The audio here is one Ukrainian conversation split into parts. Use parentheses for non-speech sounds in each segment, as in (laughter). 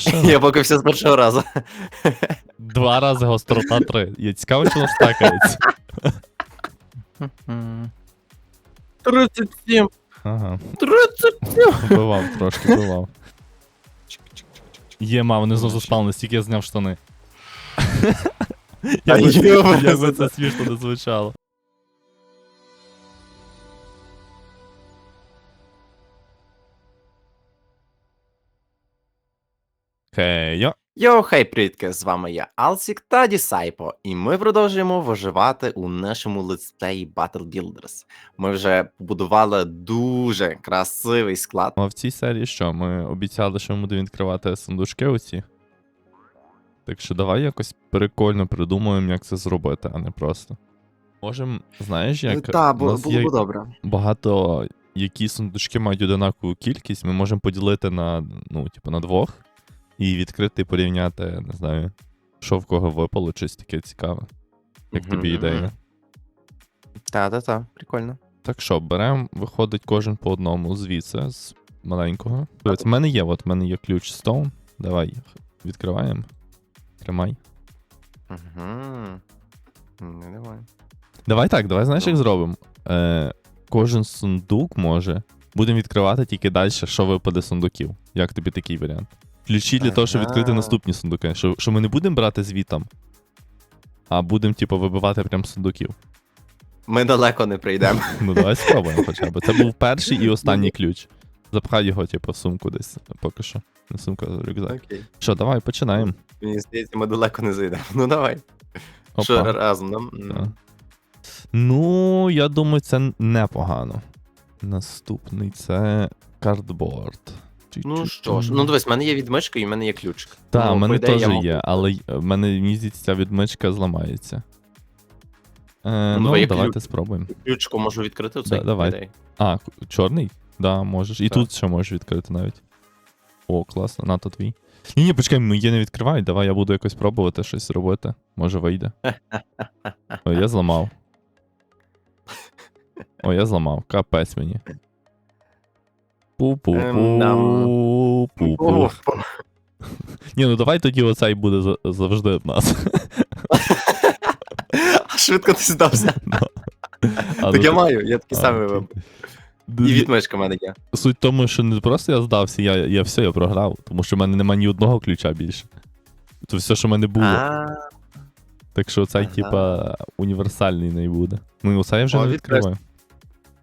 Що? Я поки все з першого разу. Два рази гострота три. Я цікаво, чи воно стакається. 37. Ага. 37. Вбивав трошки, вбивав. Є, ма, вони знову заспали, настільки я зняв штани. Та Як би- це смішно не звучало. Хейо. Йоу, хей, привітки, з вами я Алсік та Дісайпо, і ми продовжуємо виживати у нашому летсплеї Battle Builders. Ми вже побудували дуже красивий склад. А в цій серії що? Ми обіцяли, що ми будемо відкривати сундучки оці. Так що давай якось прикольно придумаємо, як це зробити, а не просто. Можем, знаєш, як Так, у було, нас було є б добре. багато, які сундучки мають одинакову кількість, ми можемо поділити на, ну, типу, на двох і відкрити і порівняти, не знаю, що в кого випало, щось таке цікаве. Як тобі ідея? Та-та-та, прикольно. Так що, беремо, виходить кожен по одному звідси, з маленького. Дивись, в мене є, от в мене є ключ Stone. Давай відкриваємо. Тримай. Угу. Не давай. Давай так, давай знаєш, як зробимо? Е, кожен сундук може. Будемо відкривати тільки далі, що випаде сундуків. Як тобі такий варіант? Ключі для того, щоб відкрити наступні сундуки. Що, що ми не будемо брати звітом, а будемо, типу, вибивати прям сундуків. Ми далеко не прийдемо. (laughs) Ну, давай спробуємо хоча б. Це був перший і останній ключ. Запхай його, типу, в сумку десь поки що. Не сумка, а рюкзак. Окей. Що, давай, починаємо. Мені здається, ми далеко не зайдемо. Ну давай. Опа. Що разом нам? Так. Ну, я думаю, це непогано. Наступний це кардборд. Ну що ж, ну дивись, в мене є відмичка і в мене є ключик. Так, ну, в мене теж можу- є, але в мене мені здається, ця відмичка зламається. Е, Ну, ну, давайте ключ. спробуємо. Ключиком можу відкрити цей. Да, давай. ідеї. А, чорний? Да, можеш. І Так. тут ще можеш відкрити навіть. О, класно, нато твій. Ні, ні, почекай, мої не відкривають, давай я буду якось пробувати щось робити. Може вийде. (laughs) О, я зламав. О, я зламав. Капець мені. Ем. Пу-пу-пу. Пу-пу. (laughs) Ні, ну давай тоді оцей буде завжди в нас. (laughs) Швидко ти здався. (laughs) Так ну, я маю, я такий самий вибрав. І відмичка в мене є. Суть в тому, що не просто я здався, я, я все, я програв, тому що в мене немає ні одного ключа більше. Це все, що в мене було. Так що цей, типа, універсальний не буде. Ну, оце я вже не відкриваю.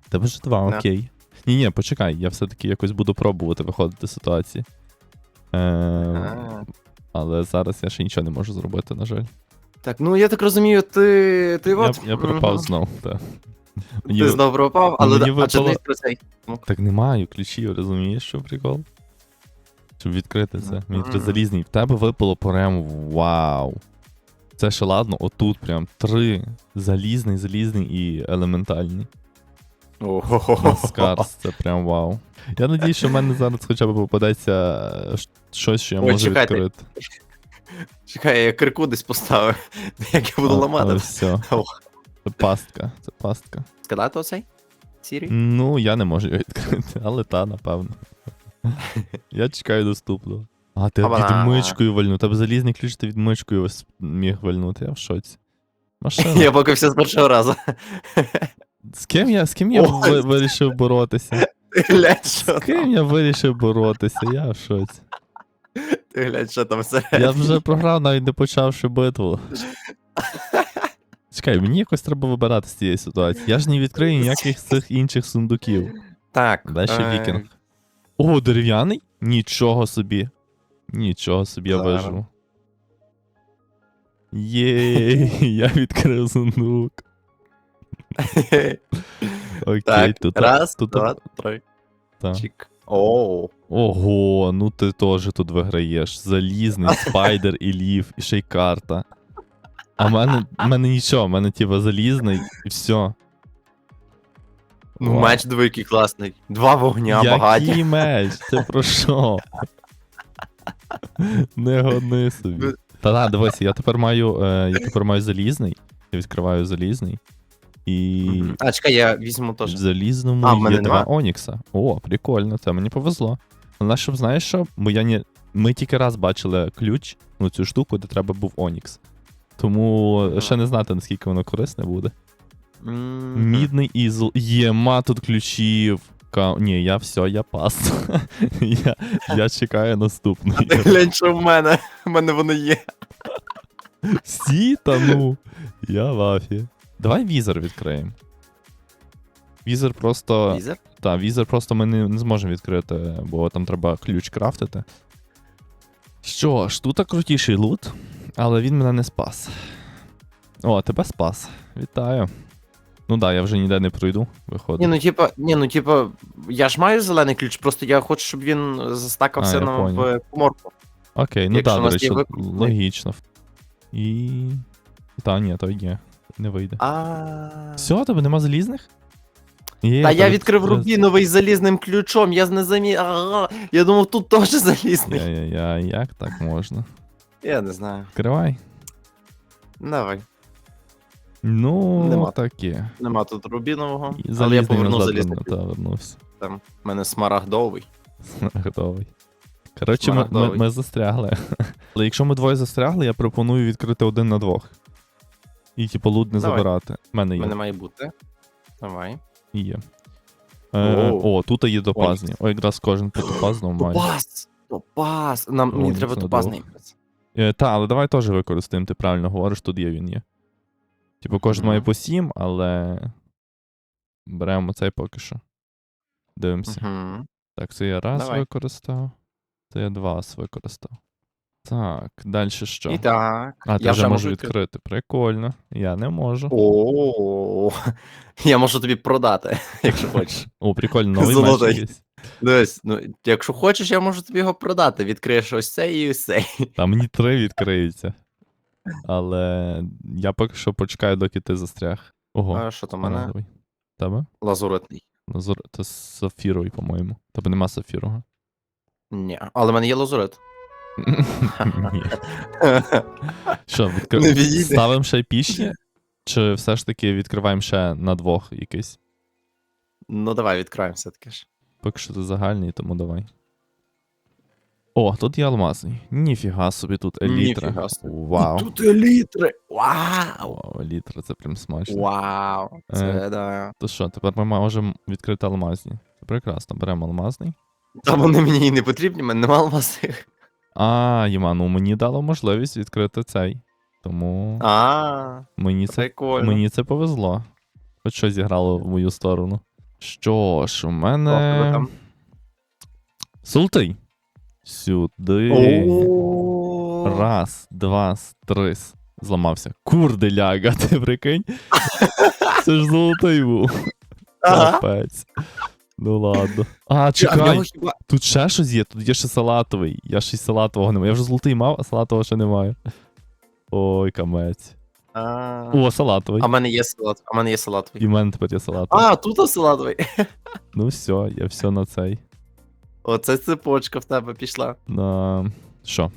Тебе вже два, окей. Ні, ні, почекай, я все-таки якось буду пробувати виходити з ситуації. Е, але зараз я ще нічого не можу зробити, на жаль. Так, ну я так розумію, ти. Ти Я, от. я пропав знов. Так. Ти знову пропав, але мені а чи не про цей? Так не маю ключів, розумієш, що прикол? Щоб відкрити це. Мені Мгм. залізний. В тебе випало прям вау. Це ще ладно, отут прям три. Залізний, залізний і елементальний. Ого. Скарс, це прям вау. Я надіюсь, що в мене зараз хоча б попадеться е, щось, що я Ой, можу чекайте. відкрити. Чекай, я кирку десь поставив. (laughs) Як я буду А, ламати. але все. Це пастка. Це пастка. Складати оцей? Сірий? Ну, я не можу його відкрити, (laughs) але та, напевно. Я чекаю доступного. А, ти Опана. відмичкою вальнув. Тебе залізний ключ, ти відмичкою міг вальнути, я в шоці. Машина. (laughs) Я поки все з першого разу. З ким я, з ким я ви- вирішив боротися? Ти глянь, З ким там. я вирішив боротися? Я в шоці. Ти глянь, що там всередині. Я вже програв, навіть не почавши битву. Чекай, мені якось треба вибирати з цієї ситуації. Я ж не відкрию ніяких з цих інших сундуків. Так. Ще е, вікінг. О, дерев'яний? Нічого собі. Нічого собі я Зараз. виживу. Єй, (laughs) я відкрив сундук. (laughs) Окей, Так, тут. раз, тут, два, три. та. Чик. Оу. Ого, ну ти теж тут виграєш. Залізний, (laughs) спайдер і лів, і ще й карта. А в мене, в мене нічого, в мене типа залізний і все. Ну, Вау. меч двойки класний. Два вогня багаті. Який меч? Це про що? Не гони собі. Та да, дивися, я тепер маю. Е, я тепер маю залізний. Я відкриваю залізний. І А, чекай, я візьму в залізному А, в мене є два нема? Онікса. О, прикольно, це мені повезло. Але щоб знаєш що, бо я не, ми тільки раз бачили ключ, ну цю штуку, де треба був Онікс. Тому Ага. ще не знати, наскільки воно корисне буде. Мгм. Мідний ізл. Єма тут ключів. Ка... Ні, я все, я пас. (laughs) я, я чекаю наступний. Ти (laughs) глянь, що в мене. В мене воно є. Всі та ну. Я в афі. Давай візор відкриємо. Візор просто. Візер? Та, візор просто ми не, не зможемо відкрити, бо там треба ключ крафтити. Що ж, тут крутіший лут, але він мене не спас. О, тебе спас. Вітаю. Ну да, я вже ніде не пройду, виходить. Ні, ну типа, ні, ну типа, я ж маю зелений ключ, просто я хочу, щоб він застакався я на в коморку. Окей, ну так, до речі, логічно. І. Та, ні, то є. Не вийде. А. Все, тебе нема залізних? Є, Та я відкрив рубіновий залізним ключом, я не замі. Ага, Я думав, тут теж залізний. Я-я-я, як так можна? Я не знаю. Відкривай. Давай. Ну, Нема. таке. Нема тут рубінового, І але я повернув залізний. Та, вернувся. Там в мене смарагдовий. Готовий. Коротше, ми, ми, ми застрягли. (laughs) Але якщо ми двоє застрягли, я пропоную відкрити один на двох. І типу лут не Давай. забирати. У мене У є. мене має бути. Давай. є. Е, О. о, тут є топазні. О, якраз кожен по топазному має. Топаз! Топаз! Нам мені треба топазний. двох. Е, та, але давай теж використаємо, ти правильно говориш, тут є він є. Типу, кожен Мгм. має по 7, але. Беремо цей поки що. Дивимося. Угу. Так, це я раз Давай. використав. Це я два раз використав. Так, далі що? І так. А, ти я вже можу можу відкрити. Прикольно. Я не можу. О, я можу тобі продати, (laughs) якщо хочеш. (laughs) О, прикольно, новий Золотий. меч. Дивись, ну якщо хочеш, я можу тобі його продати. Відкриєш ось цей і ось цей. Там мені три відкриються. Але я поки що почекаю, доки ти застряг. Ого, А що там мене? Тебе? Лазуритний. Лазур... Це сафіровий, по-моєму. Тебе нема сафірового. Ні, але в мене є лазурит. Ні. (laughs) Що, Не відійде. ставимо ще пішні? Чи все ж таки відкриваємо ще на двох якийсь? Ну давай відкриємо все-таки ж. Поки що це загальний, тому давай. О, тут є алмазний. Ніфіга собі тут елітра. Ніфіга собі. Вау. Тут елітри! Вау! Вау, елітра, це прям смачно. Вау! Це да. То що, тепер ми можемо відкрити алмазні. Це прекрасно, беремо алмазний. Та вони мені і не потрібні, в мене нема алмазних. А, Єма, ну мені дало можливість відкрити цей. Тому А, мені це, прикольно. мені це повезло. Хоч що зіграло в мою сторону. Що ж, у мене. Султий. Сюди. Раз, два, три. Зламався. Курделяга, (laughs) ти прикинь? Це ж золотий був. Капець. Ну ладно. А, чекай, тут ще щось є, тут є ще салатовий. Я ще й салатового не маю. Я вже золотий мав, а салатового ще немає. Ой, камець. А, О, салатовий. а в мене є салат, а в мене є салатовий. І в мене тепер є салатовий. А, тут салатовий. (laughs) Ну все, я все на цей. Оце цепочка в тебе пішла. На... Що?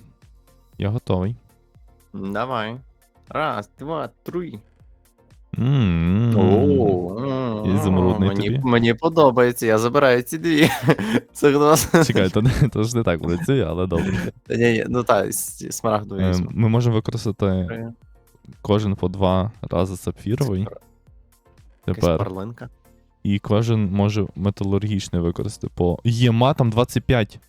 Я готовий. Давай. Раз, два, три. М-м-м. О, Ізумрудний мені, тобі. мені подобається, я забираю ці дві. (laughs) Чекай, то, не- то ж не так працює, але добре. Ні, ні, ну так, смарагдовий. Е. Ми можемо використати кожен по два рази сапфіровий. Тепер. парлинка. І кожен може металургічний використати по. Єма там 25.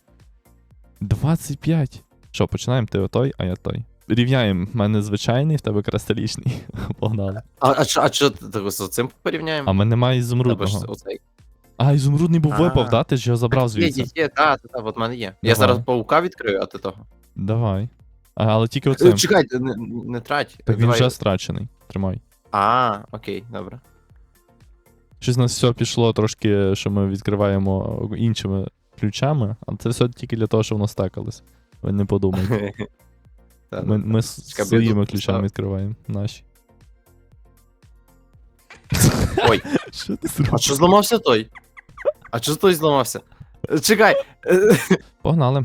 25. Що, починаємо ти отой, а я той. Рівняємо, в мене звичайний, в тебе кристалічний. (laughs) Погнали. А, а, що- а що ти так з цим порівняємо? А в мене немає Тебе ж ізумрудного. оцей. А, ізумрудний був А. випав, да? Ти ж його забрав Є, звідси. є, є, так, так, от в мене є. Давай. Я зараз паука відкрию, а ти того. Давай. А, але тільки Е, оцим. Чекай, не, не трать. Так він Давай. вже страчений. Тримай. А, окей, добре. Щось у нас все пішло трошки, що ми відкриваємо іншими ключами, але це все тільки для того, щоб воно стакалось. Ви не подумайте. (laughs) Та, Ми, ми Чекай, своїми ключами відкриваємо. Наші. Ой, (laughs) Що ти а зробив? що зламався той? А що той зламався? Чекай. (laughs) Погнали.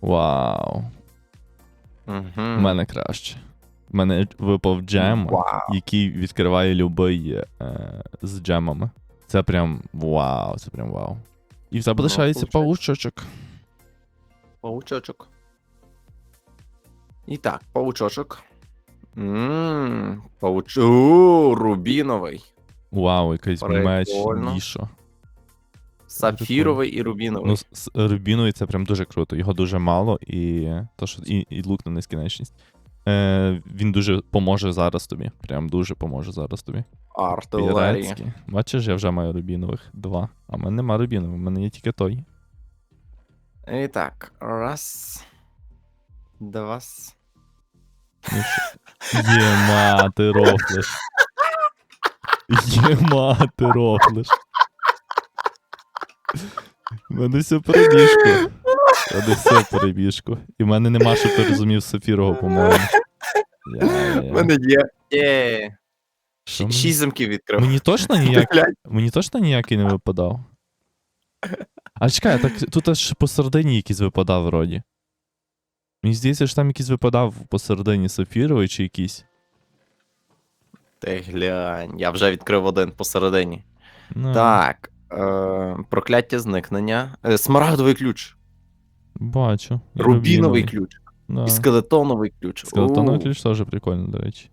Вау. У Мгм. мене краще. У мене випав джем, Вау. який відкриває любий е, з джемами. Це прям вау, це прям вау. І в тебе лишається паучочок. Паучочок. І так, паучочок. Ммм, пауч... О, рубіновий. Вау, якийсь меч Прикольно. Сапфіровий і рубіновий. Ну, з рубіновий це прям дуже круто. Його дуже мало, і то, що і, і лук на нескінченність. Е, він дуже поможе зараз тобі. Прям дуже поможе зараз тобі. Артилерія. Пірецький. Бачиш, я вже маю рубінових два. А в мене нема рубінових, в мене є тільки той. І так, раз. Два. Що- Єма, ти рофлиш. Єма, ти рофлиш. У мене все перебіжку. У мене все перебіжку. І в мене нема, щоб ти розумів Сафірого, по-моєму. У мене є. Є. Що мені- Шість замків відкрив. Мені точно ніяк... Мені точно ніякий не випадав. А чекай, так тут аж посередині якийсь випадав вроді. Мені здається, що там якийсь випадав посередині Сафіровий чи якийсь. Ти глянь, я вже відкрив один посередині. Ну, Так. Е, прокляття зникнення. Е, смарагдовий ключ. Бачу. Рубіновий ключ. Да. І скелетоновий ключ. Скелетоновий У, ключ теж прикольно, до речі.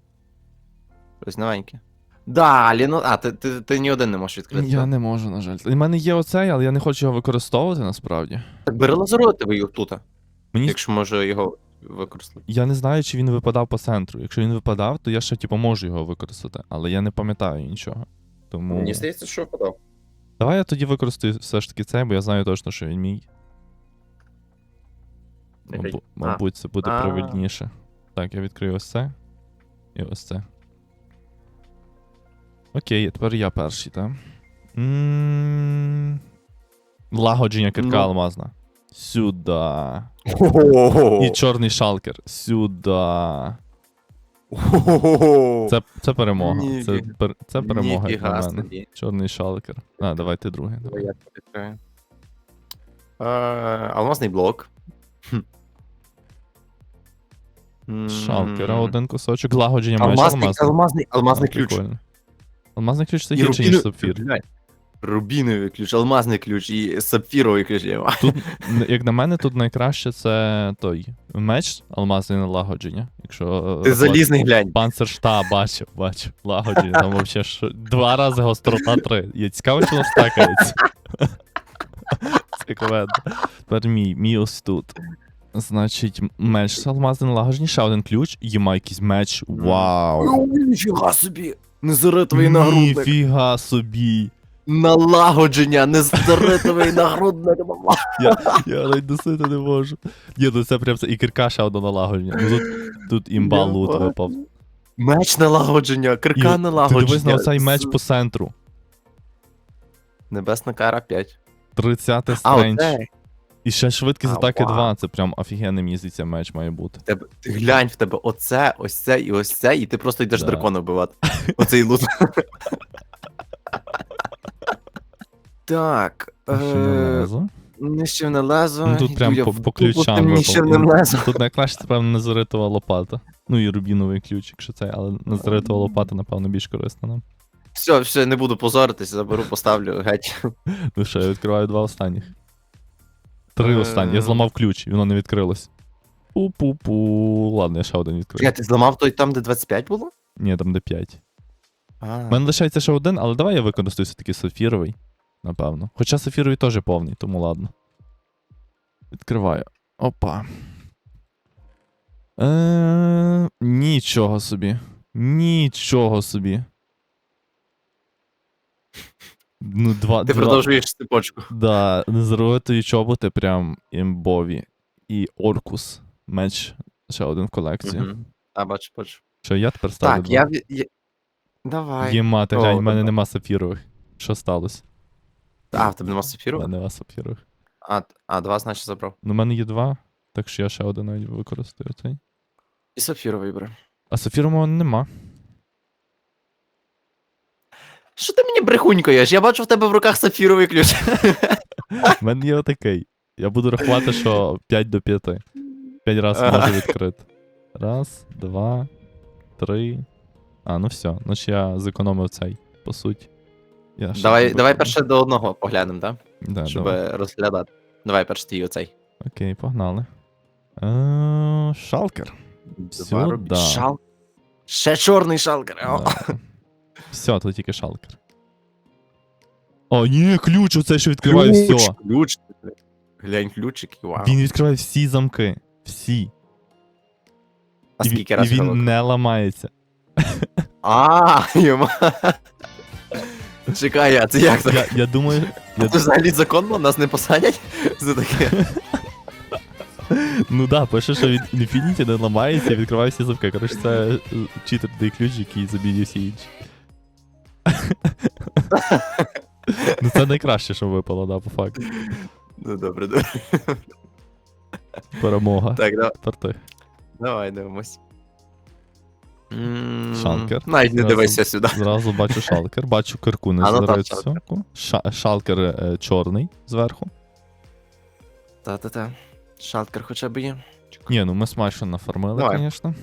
Щось новеньке. Да, Ліно. А, ти, ти, ти ні один не можеш відкрити. Я так? не можу, на жаль. У мене є оцей, але я не хочу його використовувати насправді. Так бери лазеротовий його тут, Мені якщо може його використати. я не знаю, чи він випадав по центру. Якщо він випадав, то я ще типу можу його використати, але я не пам'ятаю нічого. Тому. Мені здається, що впадав. Давай я тоді використаю все ж таки цей, бо я знаю точно, що він мій. Мабу- мабуть, це буде А. правильніше. Так, я відкрию ось це. І ось це. Окей, тепер я перший, так? Лагодження кирка Ну. алмазна. Сюда. І чорний шалкер. Сюда. Це, це перемога. Це, пер, це перемога Ніфіга на мене. собі. Чорний шалкер. А, давай ти другий. Давай Давай. я. Е, Алмазний блок. Шалкера, один кусочок. Лагодження маєш Алмазний, алмазний. алмазний, алмазний А, ключ. прикольно. Алмазний ключ це гірше, ніж сапфір. Рубіновий ключ, алмазний ключ і сапфіровий ключ. Тут, як на мене, тут найкраще це той меч алмазний налагодження. Якщо. е, Ти залізний глянь. Панцершта, бачив, бачив. Лагодження, там взагалі що, два рази гострота три. Є цікаво, чи воно стакається. Тепер мій, мій ось тут. Значить, меч з алмазним налагодження, ще один ключ, їма якийсь меч. Вау! Ніфіга собі! Незаритовий нагрудник. Ніфіга собі! Налагодження, незаритовий нагрудник. Я навіть досити не можу. Ні, ну це прям це і кирка ще одна налагодження. Ну тут, тут імба лут випав. Меч налагодження, І кирка ти налагодження. дивись на оцей меч по центру. Небесна кара 5. 30 А, стрендж. І ще швидкість А, атаки вау. 2. Це прям офігенний мені здається меч має бути. Тебе, ти глянь, в тебе оце, ось це і ось це, і ти просто йдеш Да. дракона вбивати. Оцей лут. (laughs) Так. Е, лезо. нищівне лезо. Ну тут прям по, по ключам І. Тут найкраще, це певно, незаритова лопата. Ну і рубіновий ключ, якщо це, але незаритова лопата, напевно, більш корисна нам. Все, все, не буду позоритись, заберу, поставлю геть. (laughs) Ну що, я відкриваю два останніх. Три Е. останні. Я зламав ключ, і воно не відкрилось. Пу-пу-пу. Ладно, я ще один відкрию. Я ти зламав той там, де 25 було? Ні, там де 5. У мене лишається ще один, але давай я використаю все-таки сафіровий. Напевно. Хоча сафіровий теж повний, тому ладно. Відкриваю. Опа. Е, нічого собі. Нічого собі. Ну, два, ти два, продовжуєш цепочку. Да, незаритої чоботи прям імбові. І Оркус. Меч. Ще один в колекцію. Мгм. А, бачу, бачу. Що я тепер ставлю? Так, два? я... я... Давай. Є мати, глянь, в мене давай. нема сапфірових. Що сталося? А, в тебе нема У сапфіру? мене нема сапфірових. А, а, два, значить, забрав. Ну, в мене є два, так що я ще один навіть використаю цей. І сапфіровий бери. А сапфіру мого нема. Що ти мені брехунькаєш? Я бачу в тебе в руках сапфіровий ключ. (laughs) У мене є отакий. Я буду рахувати, що 5 до 5. 5 разів Ага. можу відкрити. Раз, два, три. А, ну все. Значить я зекономив цей, по суті. Я ще давай, давай перше до одного поглянемо, так? Да, Щоб давай. розглядати. Давай перше твій оцей. Окей, погнали. Е, Шалкер. Сюда. Шал... Ще чорний шалкер. О. Да. Все, тут тільки шалкер. О, ні, ключ, оце що відкриває все. Ключ. Глянь, ключик, вау. Він відкриває всі замки. Всі. А І, він- скільки і разів? він не ламається. А, йому. Чекай, а це як так? Я, я думаю, я, Це взагалі законно, нас не посадять? Це таке. ну да, пише, що від Infinity не ламається і відкриває всі замки. Коротше, це е, читерний ключ, який замінює всі інші. ну це найкраще, що випало, да, по факту. Ну добре, добре. Перемога. Так, да- давай дивимось. Шалкер. Навіть не дивися сюди. Зразу бачу шалкер, бачу кирку А, ну так, шалкер. Ша- шалкер е, чорний зверху. Та-та-та. Шалкер хоча б є. Ні, ну ми смачно нафармили, Давай. звісно.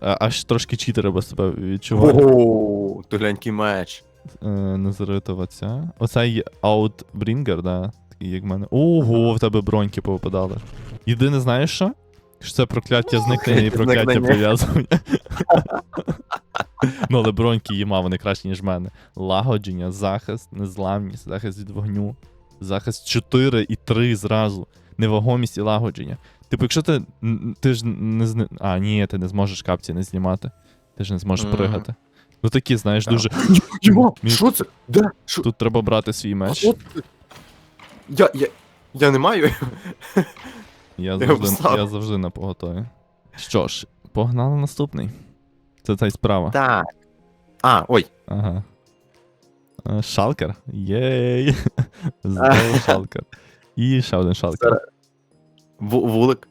Аж трошки читери без себе відчуваю. Ого, то глянький меч. Е, Незаритова ця. Оцей Outbringer, да. Такий, як в мене. Ого, в тебе броньки повипадали. Єдине, знаєш що? Що це прокляття зникнення і прокляття прив'язування. (laughs) ну, але броньки її мав, вони кращі, ніж мене. Лагодження, захист, незламність, захист від вогню, захист 4 і 3 зразу. Невагомість і лагодження. Типу, якщо ти. Ти ж не зни... А, ні, ти не зможеш капці не знімати. Ти ж не зможеш Мгм. пригати. Ну такі, знаєш, Так. дуже. Мені- що це? Де? Що? Тут треба брати свій меч. Я, я, я не маю. Я завжди, я завжди на поготові. Що ж, погнали наступний. Це та й справа. Так. А, ой. Ага. Е, Шалкер. Єй. (laughs) Знову шалкер. І ще один шалкер. Вулик.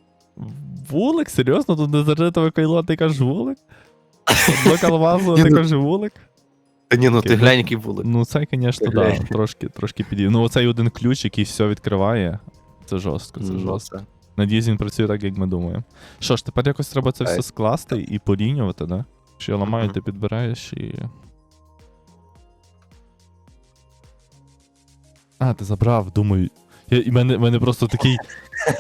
Вулик? Серйозно? Тут не заритове кайло, ти кажеш вулик? Одно (laughs) калвазу, ти ну- кажеш вулик? Та ні, ну ти глянь, який вулик. Ну, це, звісно, да, трошки, трошки підів. Ну, оцей один ключ, який все відкриває. Це жорстко, це Ну, жорстко. Надіюсь, він працює так, як ми думаємо. Що ж, тепер якось треба це все скласти і порівнювати, да? Що я ламаю, ти підбираєш і. А, ти забрав, думаю. Я, і мене, мене просто такий.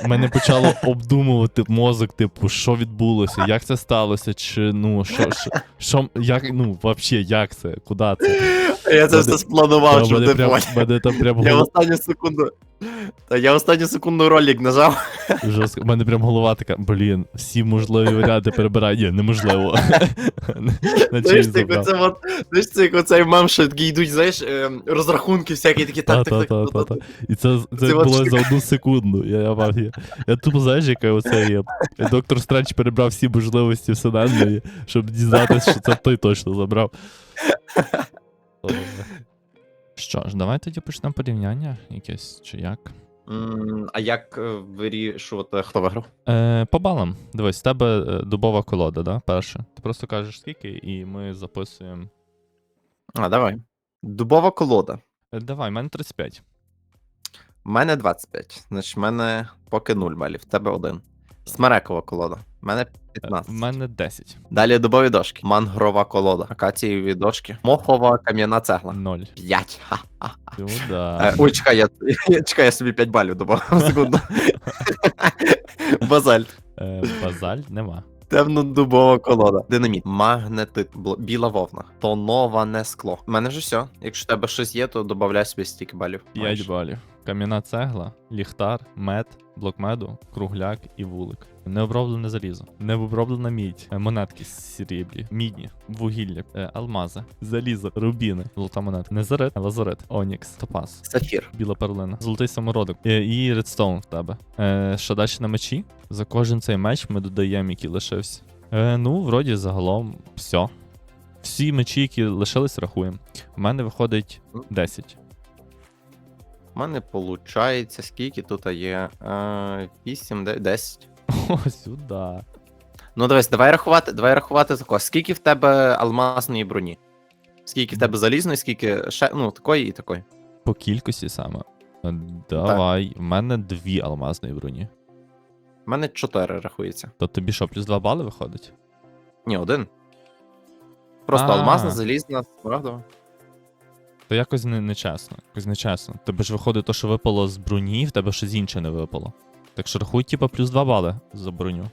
Мене почало (laughs) обдумувати мозок, типу, що відбулося, як це сталося, чи ну, що, що, що як, ну, взагалі, як це, куди це? Я це все спланував, щоб ти поняв. Я в останню секунду. Та я в останню секунду ролик нажав. жорстко. У мене прям голова така, блін, всі можливі варіанти перебирай. Ні, неможливо. (laughs) На Знаєш, це як оцей мем, що такі йдуть, знаєш, ем, розрахунки всякі такі, так, так, так. Та-та-та-та-та. І це, було за одну секунду. Я, мав- я, тупо знаєш, яка оце є. Доктор Стреч перебрав всі можливості вселенної, щоб дізнатися, що це той точно забрав. (laughs) Що ж, давай тоді почнемо порівняння якесь чи як. М, А як е, вирішувати, хто виграв? Е, по балам. Дивись, в тебе е, дубова колода, да? Перша. Ти просто кажеш скільки, і ми записуємо. А, давай. Дубова колода. Е, давай, в мене 35. У мене 25. Значить, в мене поки 0 балів, в тебе один. Смерекова колода. У мене Е, 15. в мене 10. Далі дубові дошки. Мангрова колода. Акацієві дошки. Мохова кам'яна цегла. 0. 5. Ха. Е, Ой, чекай, я, я, чекай, я собі 5 балів добавив. (laughs) Секунду. (laughs) Базальт. Е, базаль нема. Темно-дубова колода. Динаміт. Магнетит. Бл- Біла вовна. Тоноване скло. У мене вже все. Якщо в тебе щось є, то додай собі стільки балів. 5 балів. Кам'яна цегла, ліхтар, мед, блок меду, кругляк і вулик. Необроблене залізо, необроблена мідь, е, монетки сріблі, мідні, вугілля, е, алмази, залізо, рубіни, золота монета, незарит, лазурит, онікс, топаз, Сафір. біла перлина, золотий самородок е, і редстоун в тебе. Далі на мечі? За кожен цей меч ми додаємо, який лишився. Ну, вроді загалом все. Всі мечі, які лишились, рахуємо. У мене виходить 10. У мене виходить, скільки тут є? Е, 8, 10. (laughs) О, сюди. Ну дивись, давай рахувати, давай рахувати тако. Скільки в тебе алмазної броні? Скільки в тебе залізної, скільки ще, ну, такої і такої. По кількості саме. Е, Давай, в мене дві алмазної броні. У мене 4 рахується. То тобі що, плюс 2 бали виходить? Ні, один. Просто алмазна, залізна, правда? То якось не, нечесно. Якось нечесно. Тебе ж виходить то, що випало з броні, в тебе щось інше не випало. Так що рахуй, типа, плюс 2 бали за броню.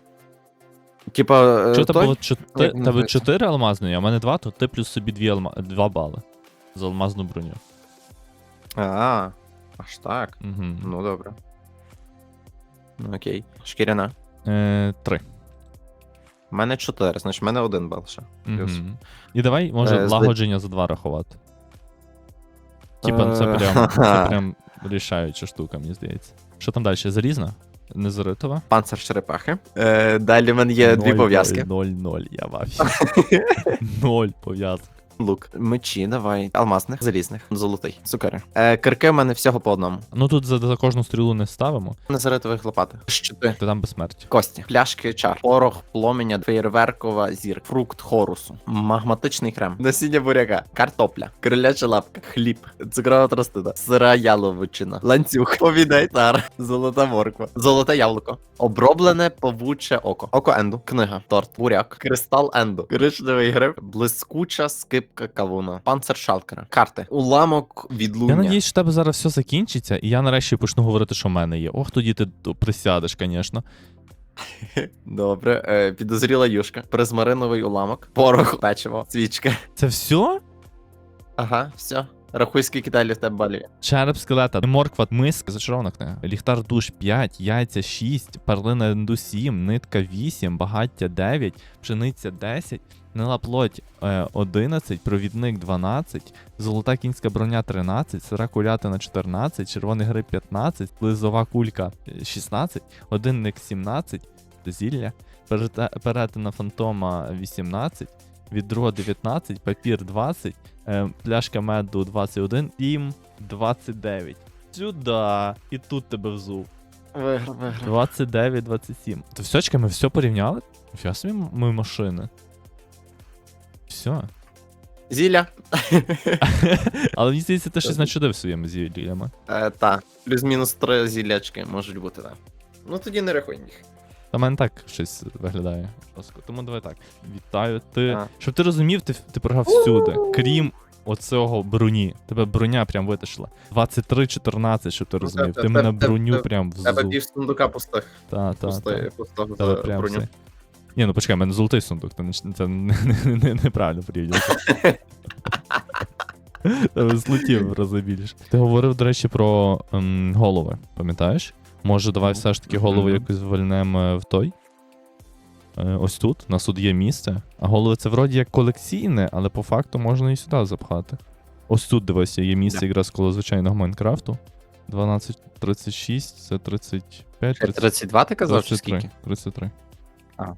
Типа, е, Що тебе той? було чо- ти- тебе 4 алмазної, а в мене 2, то ти плюс собі 2, алма... 2 бали за алмазну броню. А, аж так. Угу. Ну, добре. Ну, окей. Шкіряна. Е, 3. У мене 4, значить, в мене один бал ще. Плюс. Угу. І давай, може, Е, зда- лагодження за 2 рахувати. Типа, це Е, прям, це (laughs) прям рішаюча штука, мені здається. Що там далі? Залізна? Незаритова? Панцир черепахи. Е, далі в мене є дві пов'язки. Ноль, ноль, я бачу. (laughs) Ноль пов'язок. Лук. Мечі, давай. Алмазних, залізних, золотий. Цукери. Е, кирки в мене всього по одному. Ну тут за, за кожну стрілу не ставимо, Незаритових лопати. Щити. ти там безсмертя. Кості, пляшки, чар, порох, пломеня, феєрверкова зірка, фрукт хорусу, магматичний крем, насіння буряка, картопля, криляча лапка, хліб, цукрова тростина, сира яловичина, ланцюг, повідай. Тар, золота морква, золоте яблуко, оброблене павуче око, око енду, книга, торт, буряк, кристал енду, коричневий гриб, блискуча скипка кавуна, панцир шалкера, карти, уламок відлуння. Я надіюсь, що тебе зараз все закінчиться, і я нарешті почну говорити, що в мене є. Ох, тоді ти присядеш, звісно. (laughs) Добре, е, підозріла юшка, призмариновий уламок, порох, печиво, свічка. Це все? Ага, все. Рахуй, скільки далі в тебе балів. Череп скелета, морква, миск, зачарована книга. Ліхтар душ 5, яйця 6, перлина енду 7, нитка 8, багаття 9, пшениця 10, гнила плоть е, 11, провідник 12, золота кінська броня 13, сира кулятина 14, червоний гриб 15, лизова кулька е, 16, годинник 17, зілля, перетина фантома 18, відро 19, папір 20, Е, пляшка меду 21, тім 29. Сюда. І тут тебе взув. Виграв, виграв. 29, 27. То все, чекай, ми все порівняли? Фіга собі ми машини. Все. Зілля. (laughs) Але мені здається, ти щось начудив своїми зіллями. Е, та, плюс-мінус три зіллячки можуть бути, так. Ну тоді не рахуй їх. Та в мене так щось виглядає. Тому давай так. Вітаю. Ти. А. Щоб ти розумів, ти, ти програв всюди. Крім оцього броні. Тебе броня прям витишла. 23-14, щоб ти розумів. Ти мене броню прям Тебе взув. пів сундука пустих. Та, та, та. Пустого Тебе за прям броню. Ні, ну почекай, в мене золотий сундук, це, не, це не, не, не, неправильно порівнювати. Злетів в рази більше. Ти говорив, до речі, про ем, голови, пам'ятаєш? Може, давай все ж таки голову якось вальнемо в той? Е, ось тут, у нас тут є місце. А голови це вроді як колекційне, але по факту можна і сюди запхати. Ось тут, дивися, є місце якраз коло звичайного Майнкрафту. 12.36, це 35, 30, 32 ти казав, чи 33, скільки? 33. Ага.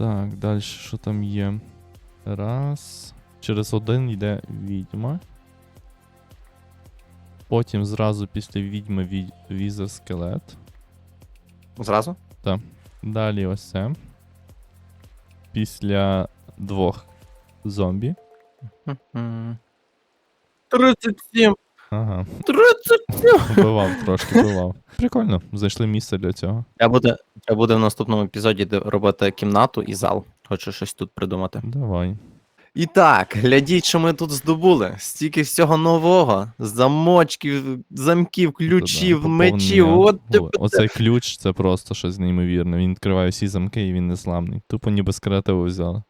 Так, далі що там є? Раз. Через один йде відьма. Потім зразу після відьми від... візе скелет. Зразу? Так. Далі ось це. Після двох зомбі. 37! Ага. 37! Вбивав трошки, вбивав. Прикольно, знайшли місце для цього. Я буде, я буде в наступному епізоді де- робити кімнату і зал. Хочу щось тут придумати. Давай. І так, глядіть, що ми тут здобули. Стільки всього нового. Замочків, замків, ключів, Та-да, мечів. От О, Оцей ключ це просто щось неймовірне. Він відкриває всі замки і він незламний. Тупо ніби з креативу взяли.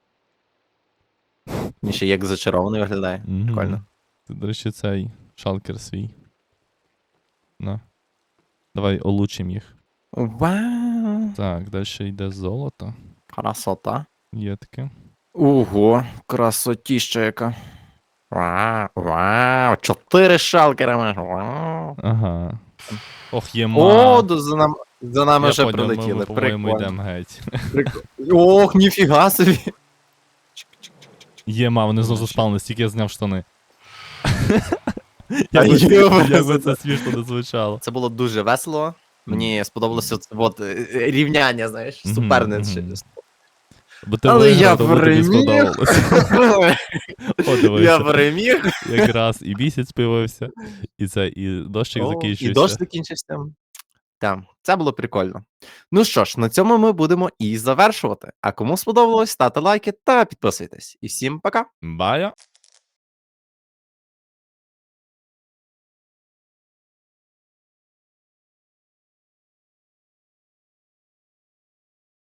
Ні, ще як зачарований виглядає. Мгм. Прикольно. Ти, до речі, цей шалкер свій. На. Давай олучим їх. Вау! Так, далі йде золото. Красота. Є таке. Ого, красотіща яка. Вау, вау, чотири шалкера маєш. Вау. Ага. Ох, є О, ма. до- за, нам, за нами Я вже поняв, ми- прилетіли. Ми, по-моєму, Прикольно. йдемо геть. Прикольно. Ох, ніфіга собі. Є ма, вони знову Бачу. заспали, стільки я зняв штани. Як би- йобана як би це смішно не звучало. Це було дуже весело. Мені сподобалося це от, е, рівняння, знаєш, Мгм, суперниче. мгм. Бо ти Але я виграв, тому тобі переміг. сподобалось. (laughs) О, Я дивися. переміг. Якраз і місяць появився, і це, і дощик О, закінчився. І дощ закінчився. Так, це було прикольно. Ну що ж, на цьому ми будемо і завершувати. А кому сподобалось, ставте лайки та підписуйтесь. І всім пока! Бая.